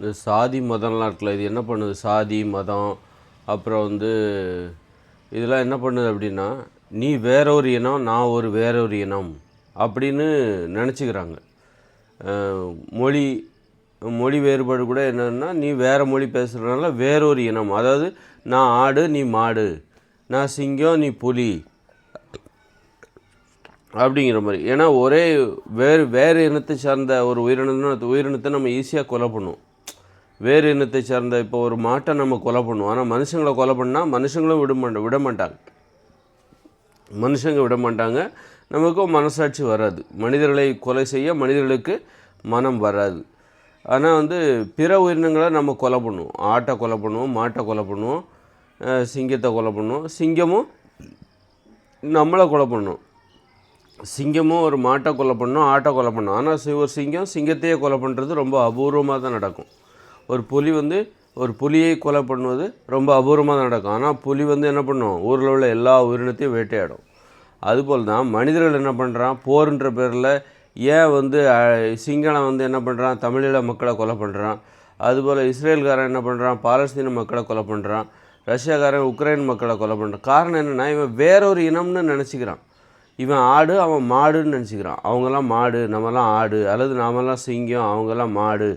இந்த சாதி மதம்லாம் இருக்குல்ல இது என்ன பண்ணுது? சாதி மதம் அப்புறம் வந்து இதெல்லாம் என்ன பண்ணுது அப்படின்னா நீ வேற ஒரு இனம் நான் ஒரு வேற ஒரு இனம் அப்படின்னு நினச்சிக்கிறாங்க. மொழி மொழி வேறுபாடு கூட என்னென்னா நீ வேறு மொழி பேசுகிறனால வேறொரு இனம். அதாவது நான் ஆடு நீ மாடு. நான் சிங்கம் நீ புலி. அப்படிங்கிற மாதிரி. ஏன்னா ஒரே வேறு வேறு இனத்தை சார்ந்த ஒரு உயிரினம் உயிரினத்தை நம்ம ஈஸியாக கொலை பண்ணுவோம். வேறு இனத்தை சார்ந்த இப்போ ஒரு மாட்டை நம்ம கொலை பண்ணுவோம். ஆனால் மனுஷங்களை கொலை பண்ணால் மனுஷங்களும் விட மாட்ட விட மாட்டாங்க. மனுஷங்க விட மாட்டாங்க. நமக்கும் மனசாட்சி வராது. மனிதர்களை கொலை செய்ய மனிதர்களுக்கு மனம் வராது. ஆனால் வந்து பிற உயிரினங்களை நம்ம கொலை பண்ணுவோம். ஆட்டை கொலை பண்ணுவோம் மாட்டை கொலை பண்ணுவோம் சிங்கத்தை கொலை பண்ணுவோம். சிங்கமும் நம்மளை கொலை பண்ணும். சிங்கமும் ஒரு மாட்டை கொலை பண்ணும் ஆட்டை கொலை பண்ணும். ஆனால் ஒரு சிங்கம் சிங்கத்தையே கொலை பண்ணுறது ரொம்ப அபூர்வமாக தான் நடக்கும். ஒரு புலி வந்து ஒரு புலியை கொலை பண்ணுவது ரொம்ப அபூர்வமாக தான் நடக்கும். ஆனால் புலி வந்து என்ன பண்ணும்? ஊரில் உள்ள எல்லா உயிரினத்தையும் வேட்டையாடும். அதுபோல் தான் மனிதர்கள் என்ன பண்ணுறான் போர்ன்ற பேரில் ஏன் வந்து சிங்களம் வந்து என்ன பண்ணுறான் தமிழீழ மக்களை கொலை பண்ணுறான் அதுபோல் இஸ்ரேல்காரன் என்ன பண்ணுறான் பாலஸ்தீன மக்களை கொலை பண்ணுறான் ரஷ்யாக்காரன் உக்ரைன் மக்களை கொலை பண்ணுறான் காரணம் என்னென்னா இவன் வேறொரு இனம்னு நினச்சிக்கிறான். இவன் ஆடு அவன் மாடுன்னு நினச்சிக்கிறான். அவங்கெல்லாம் மாடு நம்மலாம் ஆடு அல்லது நாமெல்லாம் சிங்கம் அவங்கெல்லாம் மாடு.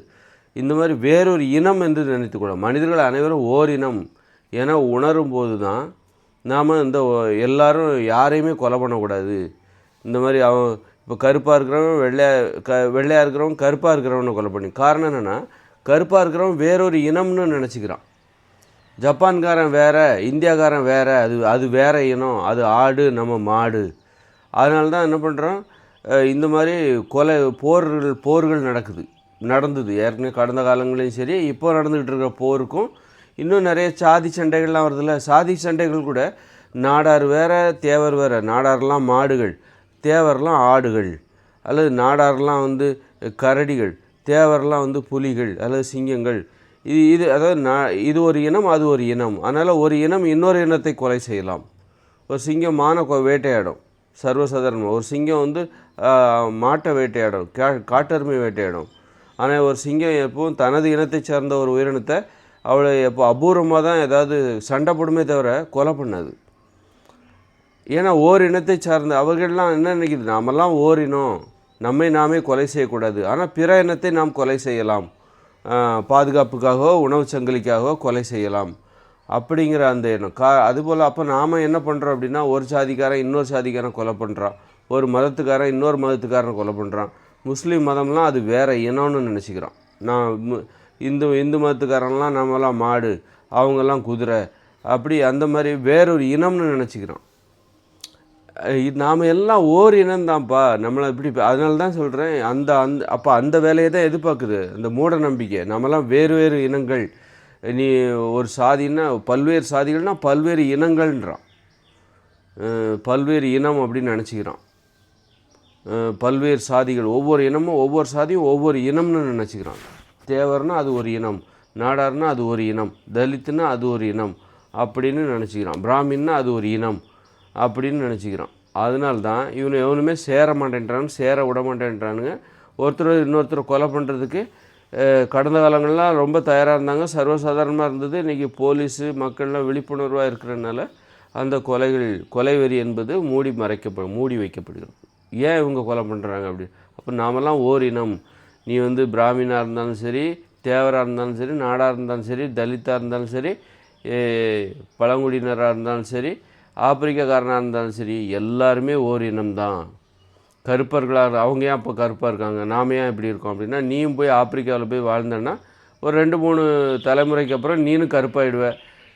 இந்த மாதிரி வேறொரு இனம் என்று நினைத்துக்கூடாது மனிதர்கள் அனைவரும் ஓர் இனம் என உணரும் போது தான் நாம் இந்த எல்லாரும் யாரையுமே கொலை பண்ணக்கூடாது. இந்த மாதிரி அவன் இப்போ கருப்பாக இருக்கிறவன் வெள்ளையா க வெள்ளையாக இருக்கிறவன் கருப்பாக இருக்கிறவனை கொலை பண்ணி. காரணம் என்னென்னா கருப்பாக இருக்கிறவன் வேறொரு இனம்னு நினச்சிக்கிறான். ஜப்பான்காரன் வேறு இந்தியாக்காரன் வேறு அது அது வேறு இனம் அது ஆடு நம்ம மாடு. அதனால தான் என்ன பண்ணுறோம் இந்த மாதிரி கொலை போர்கள் போர்கள் நடக்குது. நடந்தது. ஏற்கனவே கடந்த காலங்களையும் சரி இப்போ நடந்துக்கிட்டு இருக்கிற போருக்கும் இன்னும் நிறைய சாதி சண்டைகள்லாம் வருதுல்ல. சாதி சண்டைகள் கூட நாடார் வேறு தேவர் வேறு. நாடார்லாம் மாடுகள் தேவர்லாம் ஆடுகள் அல்லது நாடார்லாம் வந்து கரடிகள் தேவர்லாம் வந்து புலிகள் அல்லது சிங்கங்கள். இது இது அதாவது நான் இது ஒரு இனம் அது ஒரு இனம். அதனால் ஒரு இனம் இன்னொரு இனத்தை கொலை செய்யலாம். ஒரு சிங்கம் மான வேட்டையாடும். சர்வசாதாரணமாக ஒரு சிங்கம் வந்து மாட்டை வேட்டையாடும். கா காட்டெருமை வேட்டையாடும். ஆனால் ஒரு சிங்கம் எப்பவும் தனது இனத்தை சார்ந்த ஒரு உயிரினத்தை அவளை எப்போ அபூர்வமாக தான் ஏதாவது சண்டை போடுமே தவிர கொலை பண்ணாது. ஏன்னா ஓர் இனத்தை சார்ந்த அவர்கள்லாம் என்ன நினைக்கிது? நாமெல்லாம் ஓர் இனம். நம்மை நாமே கொலை செய்யக்கூடாது. ஆனால் பிற இனத்தை நாம் கொலை செய்யலாம். பாதுகாப்புக்காகவோ உணவு சங்கிலிக்காகவோ கொலை செய்யலாம். அப்படிங்கிற அந்த எண்ணம். கா அதுபோல் அப்போ நாம் என்ன பண்ணுறோம் அப்படின்னா ஒரு சாதிக்காரன் இன்னொரு சாதிக்காரன் கொலை பண்ணுறான் ஒரு மதத்துக்காரன் இன்னொரு மதத்துக்காரன் கொலை பண்ணுறான் முஸ்லீம் மதம்லாம் அது வேறு இனம்னு நினச்சிக்கிறோம் நான் இந்து இந்து மதத்துக்காரன்லாம் நம்மலாம் மாடு அவங்கெல்லாம் குதிரை அப்படி அந்த மாதிரி வேறொரு இனம்னு நினச்சிக்கிறோம் இது நாம் எல்லாம் ஓர் இனம்தான்ப்பா. நம்மளை இப்படி அதனால தான் சொல்கிறேன் அந்த அந்த அப்போ அந்த வேலையை தான் எதிர்பார்க்குது. அந்த மூட நம்பிக்கை. நம்மலாம் வேறு வேறு இனங்கள். நீ ஒரு சாதின்னா பல்வேறு சாதிகள்னால் பல்வேறு இனங்கள்ன்றான். பல்வேறு இனம் அப்படின்னு நினச்சிக்கிறான். பல்வேறு சாதிகள் ஒவ்வொரு இனமும் ஒவ்வொரு சாதியும் ஒவ்வொரு இனம்னு நினச்சிக்கிறான் தேவர்னா அது ஒரு இனம் நாடார்னா அது ஒரு இனம் தலித்துனா அது ஒரு இனம் அப்படின்னு நினச்சிக்கிறான். பிராமின்னா அது ஒரு இனம் அப்படின்னு நினச்சிக்கிறான். அதனால தான் இவனை எவனுமே சேர மாட்டேன்றான் சேர விட மாட்டேன்றானுங்க. ஒருத்தர் இன்னொருத்தர் கொலை பண்ணுறதுக்கு கடந்த காலங்கள்லாம் ரொம்ப தயாராக இருந்தாங்க. சர்வசாதாரணமாக இருந்தது. இன்றைக்கி போலீஸு மக்கள்லாம் விழிப்புணர்வாக இருக்கிறனால அந்த கொலைகள் கொலை வெறி என்பது மூடி மறைக்கப்படும் மூடி வைக்கப்படுகிறது. ஏன் இவங்க கொலை பண்ணுறாங்க அப்படி? அப்போ நாமெல்லாம் ஓரினம். நீ வந்து பிராமினாக இருந்தாலும் சரி தேவராக இருந்தாலும் சரி நாடாக இருந்தாலும் சரி தலித்தாக இருந்தாலும் சரி பழங்குடியினராக இருந்தாலும் சரி ஆப்பிரிக்காக்காரனாக இருந்தாலும் சரி எல்லாருமே ஓர் இனம்தான் கருப்பர்களாக அவங்க ஏன் அப்போ கருப்பாக இருக்காங்க? நாம ஏன் இப்படி இருக்கோம் அப்படின்னா நீயும் போய் ஆப்பிரிக்காவில் போய் வாழ்ந்தேன்னா ஒரு ரெண்டு மூணு தலைமுறைக்கு அப்புறம் நீனும் கருப்பாயிடுவ.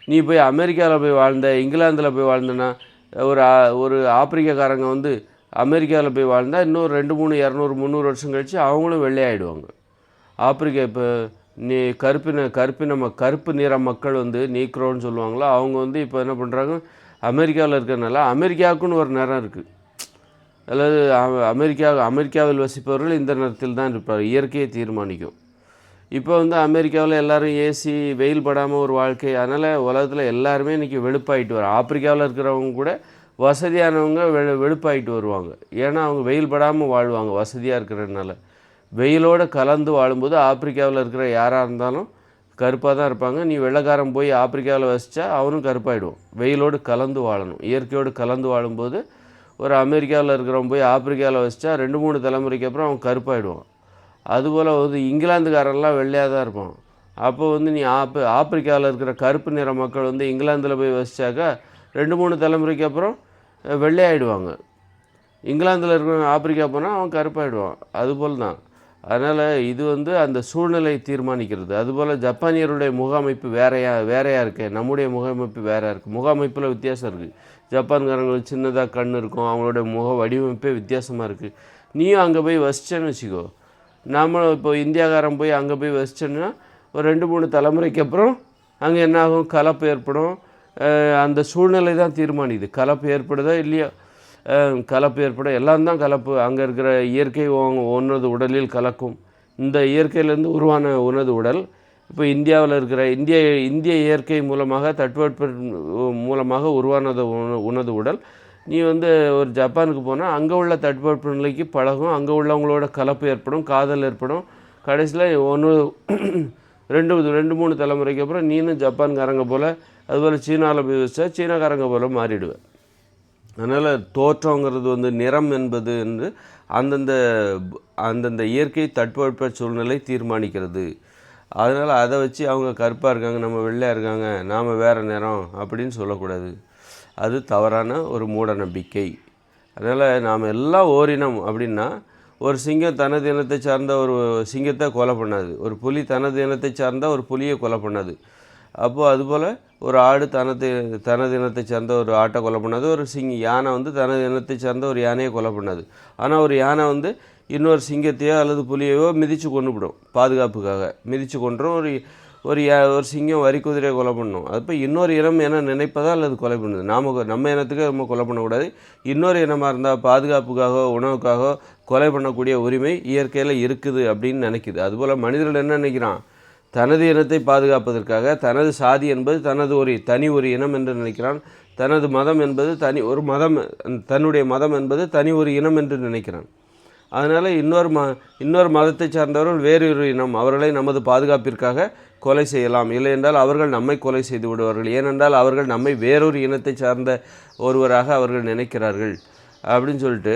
நீ போய் அமெரிக்காவில் போய் வாழ்ந்த இங்கிலாந்தில் போய் வாழ்ந்தனா ஒரு ஒரு ஆப்பிரிக்காக்காரங்க வந்து அமெரிக்காவில் போய் வாழ்ந்தால் இன்னும் ரெண்டு மூணு இரநூறு முந்நூறு வருஷம் கழித்து அவங்களும் வெள்ளையாயிடுவாங்க. ஆப்பிரிக்கா இப்போ நீ கருப்பின கருப்பின ம கருப்பு நிற மக்கள் வந்து நீக்ரோன்னு சொல்லுவாங்களோ அவங்க வந்து இப்போ என்ன பண்ணுறாங்க அமெரிக்காவில் இருக்கிறனால அமெரிக்காவுக்குன்னு ஒரு நிறம் இருக்குது அதாவது அமெரிக்கா அமெரிக்காவில் வசிப்பவர்கள் இந்த நிறத்தில் தான் இருப்பார் இயற்கையை தீர்மானிக்கும். இப்போ வந்து அமெரிக்காவில் எல்லோரும் ஏசி வெயில் படாமல் ஒரு வாழ்க்கை அதனால் உலகத்தில் எல்லாருமே இன்றைக்கி வெளுப்பாயிட்டு வர ஆப்பிரிக்காவில் இருக்கிறவங்க கூட வசதியானவங்க வெ வெளுப்பாயிட்டு வருவாங்க. ஏன்னா அவங்க வெயில் படாமல் வாழ்வாங்க வசதியாக இருக்கிறதுனால. வெயிலோடு கலந்து வாழும்போது ஆப்பிரிக்காவில் இருக்கிற யாராக இருந்தாலும் கருப்பாக தான் இருப்பாங்க. நீ வெள்ளைக்காரன் போய் ஆப்பிரிக்காவில் வசித்தா அவனும் கருப்பாயிடுவான். வெயிலோடு கலந்து வாழணும். இயற்கையோடு கலந்து வாழும்போது ஒரு அமெரிக்காவில் இருக்கிறவன் போய் ஆப்பிரிக்காவில் வசித்தா ரெண்டு மூணு தலைமுறைக்கு அப்புறம் அவன் கருப்பாயிடுவான். அதுபோல் வந்து இங்கிலாந்துக்காரன்லாம் வெள்ளையாக தான் இருப்பான். அப்போ வந்து நீ ஆப் ஆப்பிரிக்காவில் இருக்கிற கருப்பு நிற மக்கள் வந்து இங்கிலாந்தில் போய் வசித்தாக்கா ரெண்டு மூணு தலைமுறைக்கு அப்புறம் வெள்ளையாயிடுவாங்க. இங்கிலாந்தில் இருக்கிற ஆப்பிரிக்கா போனால் அவன் கருப்பாயிடுவான். அதுபோல் தான் அதனால் இது வந்து அந்த சூழ்நிலை தீர்மானிக்கிறது. அதுபோல் ஜப்பானியருடைய முகாமைப்பு வேறையா வேறையாக இருக்கு. நம்முடைய முகமைப்பு வேறையாக இருக்குது முகாமைப்பில் வித்தியாசம் இருக்குது ஜப்பான்காரங்களுக்கு சின்னதாக கண் இருக்கும். அவங்களுடைய முக வடிவமைப்பே வித்தியாசமாக இருக்குது நீயும் அங்கே போய் வசிச்சேன்னு வச்சுக்கோ. நாமளும் இப்போ இந்தியாக்காரன் போய் அங்கே போய் வசிச்சோன்னா ஒரு ரெண்டு மூணு தலைமுறைக்கு அப்புறம் அங்கே என்ன ஆகும்? கலப்பு ஏற்படும். அந்த சூழ்நிலை தான் தீர்மானிக்குது. கலப்பு ஏற்படுதா இல்லையா? கலப்பு ஏற்பட எல்லாம் தான் கலப்பு. அங்கே இருக்கிற இயற்கை உன்- உன்னது உடலில் கலக்கும். இந்த இயற்கையிலேருந்து உருவான உனது உடல். இப்போ இந்தியாவில் இருக்கிற இந்திய இந்திய இயற்கை மூலமாக தட்பவெட்ப மூலமாக உருவானது உன- உனது உடல். நீ வந்து ஒரு ஜப்பானுக்கு போனால் அங்கே உள்ள தட்பவெட்ப நிலைக்கு பழகும். அங்கே உள்ளவங்களோட கலப்பு ஏற்படும் காதல் ஏற்படும். கடைசியில் ஒன்று ரெண்டு ரெண்டு மூணு தலைமுறைக்கு அப்புறம் நீனும் ஜப்பான்காரங்க போல் அதுபோல் சீனாவில் போய் வச்சா சீனாக்காரங்க போல் மாறிடுவேன். அதனால் தோற்றங்கிறது வந்து நிறம் என்பது என்று அந்தந்த அந்தந்த இயற்கை தட்பவெட்ப சூழ்நிலை தீர்மானிக்கிறது. அதனால் அதை வச்சு அவங்க கருப்பாக இருக்காங்க நம்ம வெள்ளையாக இருக்காங்க நாம் வேறு நிறம் அப்படின்னு சொல்லக்கூடாது. அது தவறான ஒரு மூட நம்பிக்கை. அதனால் நாம் எல்லாம் ஓரினம் அப்படின்னா ஒரு சிங்கம் தனது இனத்தை சார்ந்த ஒரு சிங்கத்தை கொலை பண்ணாது. ஒரு புலி தனது இனத்தை சார்ந்த ஒரு புலியை கொலை பண்ணாது. அப்போது அதுபோல் ஒரு ஆடு தனது தனது இனத்தை சேர்ந்த ஒரு ஆட்டை கொலை பண்ணாது ஒரு சிங் யானை வந்து தனது இனத்தை சேர்ந்த ஒரு யானையை கொலை பண்ணாது. ஆனால் ஒரு யானை வந்து இன்னொரு சிங்கத்தையோ அல்லது புலியையோ மிதித்து கொண்டுவிடும் பாதுகாப்புக்காக. மிதித்து கொண்டுரும் ஒரு ஒரு யா- ஒரு சிங்கம் வரி குதிரையை கொலை பண்ணும். அப்போ இன்னொரு இனம் என நினைப்பதால் அது கொலை பண்ணுது? நாம நம்ம இனத்துக்கு நம்ம கொலை பண்ணக்கூடாது. இன்னொரு இனமாக இருந்தால் பாதுகாப்புக்காக உணவுக்காக கொலை பண்ணக்கூடிய உரிமை இயற்கையில் இருக்குது அப்படின்னு நினைக்குது. அதுபோல் மனிதர்கள் என்ன நினைக்கிறான்? தனது இனத்தை பாதுகாப்பதற்காக தனது சாதி என்பது தனது ஒரு தனி ஒரு இனம் என்று நினைக்கிறான். தனது மதம் என்பது தனி ஒரு மதம் தன்னுடைய மதம் என்பது தனி ஒரு இனம் என்று நினைக்கிறான். அதனால் இன்னொரு ம இன்னொரு மதத்தை சார்ந்தவர்கள் வேறொரு இனம் அவர்களை நமது பாதுகாப்பிற்காக கொலை செய்யலாம். இல்லை என்றால் அவர்கள் நம்மை கொலை செய்து விடுவார்கள். ஏனென்றால் அவர்கள் நம்மை வேறொரு இனத்தை சார்ந்த ஒருவராக அவர்கள் நினைக்கிறார்கள். அப்படின்னு சொல்லிட்டு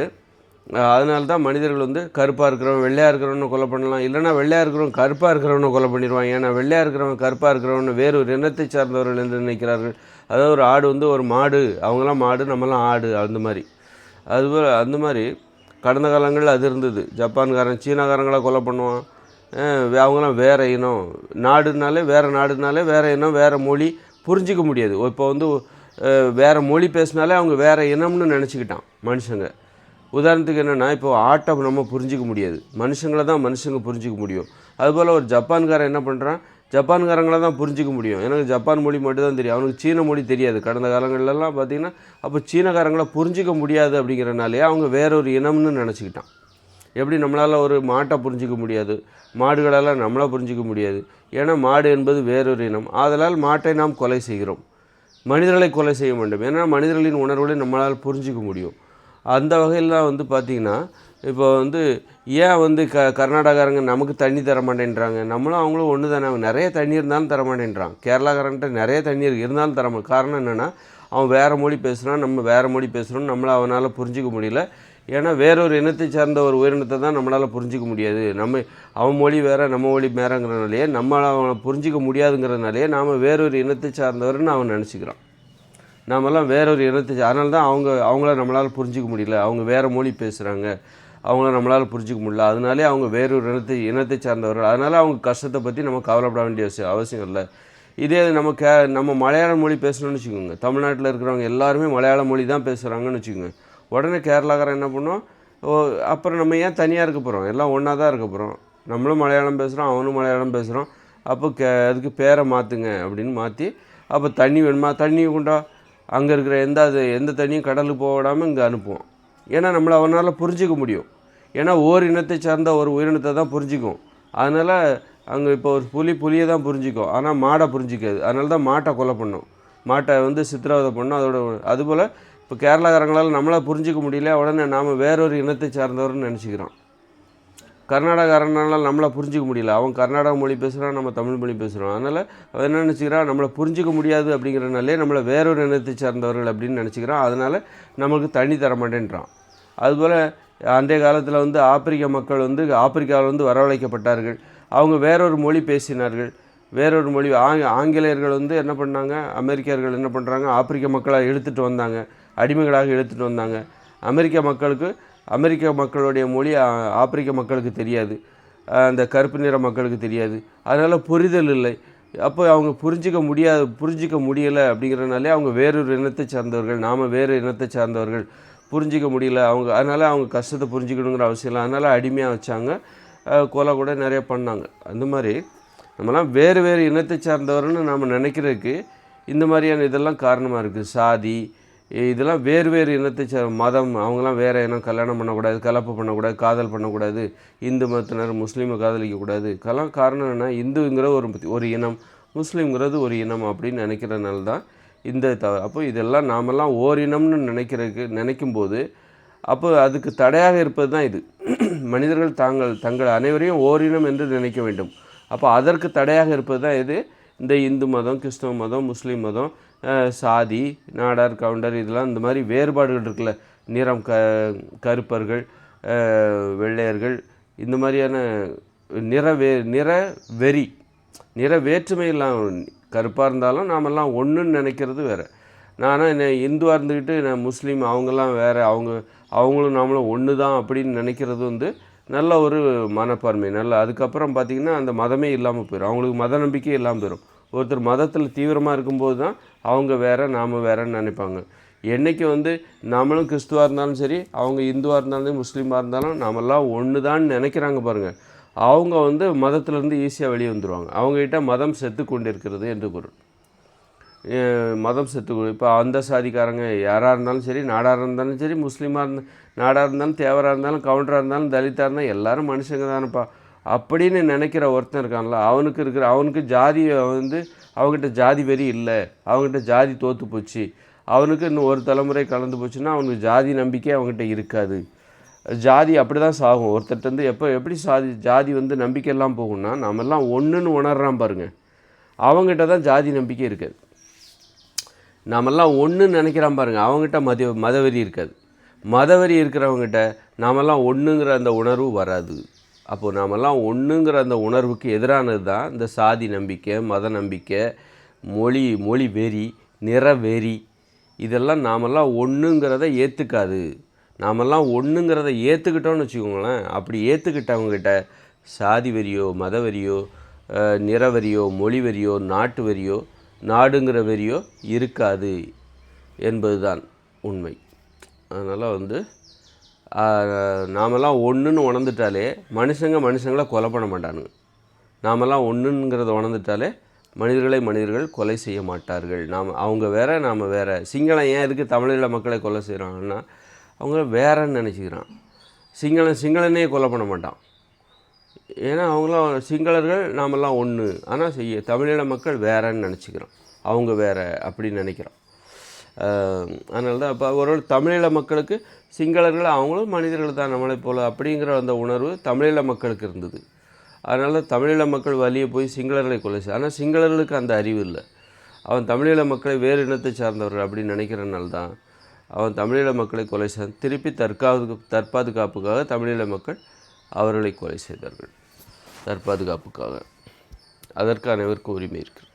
அதனால தான் மனிதர்கள் வந்து கருப்பாக இருக்கிறவன் வெள்ளையாக இருக்கிறவனு கொலை பண்ணலாம். இல்லைன்னா வெள்ளையாக இருக்கிறவன் கருப்பாக இருக்கிறவனை கொலை பண்ணிடுவான். ஏன்னா வெள்ளையாக இருக்கிறவன் கருப்பாக இருக்கிறவன் வேறு ஒரு இனத்தை சார்ந்தவர்கள் என்று நினைக்கிறார்கள். அதாவது ஒரு ஆடு வந்து ஒரு மாடு. அவங்களாம் மாடு நம்மலாம் ஆடு அந்த மாதிரி. அதுபோல் அந்த மாதிரி கடந்த காலங்களில் அது இருந்தது. ஜப்பான்காரன் சீனாக்காரங்களாக கொலை பண்ணுவான். அவங்களாம் வேறு இனம். நாடுனாலே வேறு நாடுனாலே வேறு இனம் வேறு மொழி புரிஞ்சிக்க முடியாது. இப்போ வந்து வேறு மொழி பேசினாலே அவங்க வேறு இனம்னு நினச்சிக்கிட்டான் மனுஷங்க. உதாரணத்துக்கு என்னென்னா இப்போ ஆட்டை நம்ம புரிஞ்சிக்க முடியாது. மனுஷங்களை தான் மனுஷங்க புரிஞ்சிக்க முடியும். அதுபோல் ஒரு ஜப்பான்காரன் என்ன பண்ணுறான் ஜப்பான்காரங்களை தான் புரிஞ்சிக்க முடியும். எனக்கு ஜப்பான் மொழி மட்டும்தான் தெரியும். அவனுக்கு சீன மொழி தெரியாது. கடந்த காலங்கள்லாம் பார்த்தீங்கன்னா அப்போ சீனக்காரங்களை புரிஞ்சிக்க முடியாது அப்படிங்கிறனாலே அவங்க வேறொரு இனம்னு நினச்சிக்கிட்டான். எப்படி நம்மளால் ஒரு மாட்டை புரிஞ்சிக்க முடியாது? மாடுகளெல்லாம் நம்மளால் புரிஞ்சிக்க முடியாது. ஏன்னா மாடு என்பது வேறொரு இனம். ஆதலால் மாட்டை நாம் கொலை செய்கிறோம். மனிதர்களை கொலை செய்ய வேண்டும். ஏன்னா மனிதர்களின் உணர்வுகளை நம்மளால் புரிஞ்சிக்க முடியும். அந்த வகையில் தான் வந்து பார்த்திங்கன்னா இப்போ வந்து ஏன் வந்து க கர்நாடகாரங்க நமக்கு தண்ணி தர மாட்டேன்றாங்க? நம்மளும் அவங்களும் ஒன்று தானே. நிறைய தண்ணி இருந்தாலும் தர மாட்டேன்றான் கேரளாக்காரன்ட்ட நிறைய தண்ணி இருந்தாலும் தர மாட்டேன். காரணம் என்னென்னா அவன் வேறு மொழி பேசுகிறான் நம்ம வேறு மொழி பேசுகிறோம் நம்மளை அவனால் புரிஞ்சிக்க முடியல. ஏன்னா வேறொரு இனத்தை சார்ந்த ஒரு உயிரினத்தை தான் நம்மளால் புரிஞ்சிக்க முடியாது. நம்ம அவன் மொழி வேறு நம்ம மொழி வேறங்கிறனாலேயே நம்மளை அவனை புரிஞ்சிக்க முடியாதுங்கிறதுனாலே நாம் வேறொரு இனத்தை சார்ந்தவர்னு அவன் நினச்சிக்கிறான். நாமெல்லாம் வேற ஒரு இனத்தை அதனால தான் அவங்க அவங்கள நம்மளால் புரிஞ்சிக்க முடியல. அவங்க வேறு மொழி பேசுகிறாங்க அவங்கள நம்மளால் புரிஞ்சிக்க முடியல. அதனாலே அவங்க வேறொரு இனத்தை இனத்தை சார்ந்தவர்கள். அதனால் அவங்க கஷ்டத்தை பற்றி நம்ம கவலைப்பட வேண்டிய அவசியம் அவசியம் இல்லை. இதே நம்ம கே நம்ம மலையாள மொழி பேசணும்னு வச்சுக்கோங்க. தமிழ்நாட்டில் இருக்கிறவங்க எல்லாருமே மலையாள மொழி தான் பேசுகிறாங்கன்னு வச்சுக்கோங்க. உடனே கேரளாக்காரன் என்ன பண்ணோம் ஓ அப்புறம் நம்ம ஏன் தனியாக இருக்க போகிறோம் எல்லாம் ஒன்றா தான் இருக்க போகிறோம் நம்மளும் மலையாளம் பேசுகிறோம் அவனும் மலையாளம் பேசுகிறோம் அப்போ கே அதுக்கு பேரை மாற்றுங்க அப்படின்னு மாற்றி அப்போ தண்ணி வேணுமா? தண்ணி கொண்டா அங்கே இருக்கிற எந்த அது எந்த தண்ணியும் கடலுக்கு போக விடாமல் இங்கே அனுப்புவோம். ஏன்னா நம்மளை அவனால் புரிஞ்சிக்க முடியும். ஏன்னா ஓர் இனத்தை சார்ந்த ஒரு உயிரினத்தை தான் புரிஞ்சிக்கும். அதனால் அங்கே இப்போ ஒரு புலி புலியை தான் புரிஞ்சிக்கும். ஆனால் மாடை புரிஞ்சிக்காது. அதனால தான் மாட்டை கொலை பண்ணும். மாட்டை வந்து சித்திரவதை பண்ணும். அதோட அதுபோல் இப்போ கேரளாக்காரங்களால் நம்மளால் புரிஞ்சிக்க முடியல. உடனே நாம் வேறொரு இனத்தை சார்ந்தவர்னு நினச்சிக்கிறோம். கர்நாடகாரனால நம்மளை புரிஞ்சிக்க முடியல. அவன் கர்நாடக மொழி பேசுகிறான் நம்ம தமிழ் மொழி பேசுகிறோம் அதனால் அவன் என்ன நினச்சிக்கிறான் நம்மளை புரிஞ்சிக்க முடியாது அப்படிங்கிறனாலே நம்மளை வேறொரு இனத்தை சார்ந்தவர்கள் அப்படின்னு நினச்சிக்கிறான். அதனால் நமக்கு தண்ணி தர மாட்டேன்றான். அதுபோல் அன்றைய காலத்தில் வந்து ஆப்பிரிக்க மக்கள் வந்து ஆப்பிரிக்காவில் வந்து வரவழைக்கப்பட்டார்கள். அவங்க வேறொரு மொழி பேசினார்கள். வேறொரு மொழி ஆங் ஆங்கிலேயர்கள் வந்து என்ன பண்ணாங்க அமெரிக்கர்கள் என்ன பண்ணுறாங்க ஆப்பிரிக்க மக்களாக எடுத்துகிட்டு வந்தாங்க. அடிமைகளாக எடுத்துகிட்டு வந்தாங்க. அமெரிக்க மக்களுக்கு அமெரிக்க மக்களுடைய மொழி ஆப்பிரிக்க மக்களுக்கு தெரியாது. அந்த கருப்பு நிற மக்களுக்கு தெரியாது. அதனால் புரிதல் இல்லை. அப்போ அவங்க புரிஞ்சிக்க முடியாது புரிஞ்சிக்க முடியலை அப்படிங்கிறனாலே அவங்க வேறொரு இனத்தை சார்ந்தவர்கள் நாம் வேறு இனத்தை சார்ந்தவர்கள் புரிஞ்சிக்க முடியல. அவங்க அதனால் அவங்க கஷ்டத்தை புரிஞ்சிக்கணுங்கிற அவசியம் இல்லை. அதனால் அடிமையாக வச்சாங்க. கொலை கூட நிறைய பண்ணாங்க. அந்த மாதிரி நம்மலாம் வேறு வேறு இனத்தை சார்ந்தவர்னு நாம் நினைக்கிறதுக்கு இந்த மாதிரியான இதெல்லாம் காரணமாக இருக்குது சாதி இதெல்லாம் வேறு வேறு இனத்தை சார் மதம் அவங்களாம் வேறு இனம் கல்யாணம் பண்ணக்கூடாது கலப்பு பண்ணக்கூடாது காதல் பண்ணக்கூடாது இந்து மதத்தினர் முஸ்லீமை காதலிக்கக்கூடாது. கலாம் காரணம் என்ன இந்துங்கிற ஒரு ஒரு இனம் முஸ்லீம்ங்கிறது ஒரு இனம் அப்படின்னு நினைக்கிறதுனால தான் இந்த த அப்போ இதெல்லாம் நாமெல்லாம் ஓர் இனம்னு நினைக்கிறதுக்கு நினைக்கும்போது அப்போ அதுக்கு தடையாக இருப்பது தான் இது. மனிதர்கள் தாங்கள் தங்கள் அனைவரையும் ஓரினம் என்று நினைக்க வேண்டும். அப்போ அதற்கு தடையாக இருப்பது தான் இது. இந்த இந்து மதம் கிறிஸ்தவ மதம் முஸ்லீம் மதம் சாதி நாடார் கவுண்டர் இதெல்லாம் இந்த மாதிரி வேறுபாடுகள் இருக்குல்ல. நிறம் க கருப்பர்கள் வெள்ளையர்கள் இந்த மாதிரியான நிற வே நிற வெறி நிற வேற்றுமை இல்லாமல் கருப்பாக இருந்தாலும் நாமெல்லாம் ஒன்றுன்னு நினைக்கிறது வேறு. நானும் என்ன இந்துவாக இருந்துக்கிட்டு நான் முஸ்லீம் அவங்கெல்லாம் வேறு அவங்க அவங்களும் நாமளும் ஒன்று தான் அப்படின்னு நினைக்கிறது வந்து நல்ல ஒரு மனப்பான்மை. நல்ல அதுக்கப்புறம் பார்த்திங்கன்னா அந்த மதமே இல்லாமல் போயிடும் அவங்களுக்கு மத நம்பிக்கை இல்லாமல் போயிடும் ஒருத்தர் மதத்தில் தீவிரமாக இருக்கும்போது தான் அவங்க வேறு நாம் வேறன்னு நினைப்பாங்க. என்னைக்கு வந்து நம்மளும் கிறிஸ்துவாக இருந்தாலும் சரி அவங்க இந்துவாக இருந்தாலும் முஸ்லீமாக இருந்தாலும் நாமெல்லாம் ஒன்று தான் நினைக்கிறாங்க பாருங்கள் அவங்க வந்து மதத்திலேருந்து ஈஸியாக வெளியே வந்துடுவாங்க அவங்ககிட்ட மதம் செத்து கொண்டிருக்கிறது என்று பொருள். மதம் செத்து இப்போ அந்த சாதிக்காரங்க யாராக இருந்தாலும் சரி நாடாக இருந்தாலும் சரி முஸ்லீமாக இருந்த நாடாக இருந்தாலும் தேவராக இருந்தாலும் கவுண்டராக இருந்தாலும் தலித்தாக இருந்தாலும் எல்லோரும் மனுஷங்க தானேப்பா அப்படின்னு நினைக்கிற ஒருத்தன் இருக்கான்ல அவனுக்கு இருக்கிற அவனுக்கு ஜாதி வந்து அவங்ககிட்ட ஜாதி வெறி இல்லை அவங்ககிட்ட ஜாதி தோற்று போச்சு அவனுக்கு இன்னும் ஒரு தலைமுறை கலந்து போச்சுன்னா அவனுக்கு ஜாதி நம்பிக்கை அவங்ககிட்ட இருக்காது. ஜாதி அப்படி தான் சாகும். ஒருத்தர்கிட்ட வந்து எப்போ எப்படி சாதி ஜாதி வந்து நம்பிக்கையெல்லாம் போகும்னா நம்மெல்லாம் ஒன்றுன்னு உணர்றான் பாருங்கள் அவங்ககிட்ட தான் ஜாதி நம்பிக்கை இருக்காது. நாமெல்லாம் ஒன்றுன்னு நினைக்கிறான் பாருங்கள் அவங்ககிட்ட மத மதவெறி இருக்காது. மதவெறி இருக்கிறவங்ககிட்ட நாமெல்லாம் ஒன்றுங்கிற அந்த உணர்வு வராது. அப்போது நாமெல்லாம் ஒன்றுங்கிற அந்த உணர்வுக்கு எதிரானது தான் இந்த சாதி நம்பிக்கை மத நம்பிக்கை மொழி மொழி வெறி நிற வெறி. இதெல்லாம் நாமெல்லாம் ஒன்றுங்கிறத ஏற்றுக்காது நாமெல்லாம் ஒன்றுங்கிறத ஏற்றுக்கிட்டோம்னு வச்சுக்கோங்களேன். அப்படி ஏற்றுக்கிட்டவங்ககிட்ட சாதி வெறியோ மத வெறியோ நிற வெறியோ மொழி வெறியோ நாட்டு வெறியோ நாடுங்கிற வெறியோ இருக்காது என்பதுதான் உண்மை. அதனால் வந்து நாமெல்லாம் ஒன்றுன்னு உணர்ந்துட்டாலே மனுஷங்க மனுஷங்களை கொலை பண்ண மாட்டானுங்க. நாமெல்லாம் ஒன்றுங்கிறத உணர்ந்துட்டாலே மனிதர்களை மனிதர்கள் கொலை செய்ய மாட்டார்கள். நாம் அவங்க வேற நாம் வேற. சிங்களம் ஏன் எதுக்கு தமிழீழ மக்களை கொலை செய்கிறாங்கன்னா அவங்க வேறன்னு நினச்சிக்கிறான். சிங்களம் சிங்களனே கொலை பண்ண மாட்டான். ஏன்னா அவங்களாம் சிங்களர்கள் நாமெல்லாம் ஒன்று ஆனால் செய்ய தமிழீழ மக்கள் வேறன்னு நினச்சிக்கிறோம் அவங்க வேற அப்படின்னு நினைக்கிறோம் அதனால தான் அப்போ ஒரு தமிழீழ மக்களுக்கு சிங்களர்கள் அவங்களும் மனிதர்கள் தான் நம்மளை போல அப்படிங்கிற அந்த உணர்வு தமிழீழ மக்களுக்கு இருந்தது. அதனால தமிழீழ மக்கள் வழியே போய் சிங்களர்களை கொலை செய்ய ஆனால் சிங்களர்களுக்கு அந்த அறிவு இல்லை. அவன் தமிழீழ மக்களை வேறு இனத்தை சார்ந்தவர்கள் அப்படின்னு நினைக்கிறனால தான் அவன் தமிழீழ மக்களை கொலை செய்த திருப்பி தற்காது தற்பாதுகாப்புக்காக தமிழீழ மக்கள் அவர்களை கொலை செய்தார்கள். தற்பாதுகாப்புக்காக. அதற்கு அனைவருக்கும் உரிமை இருக்கிறது.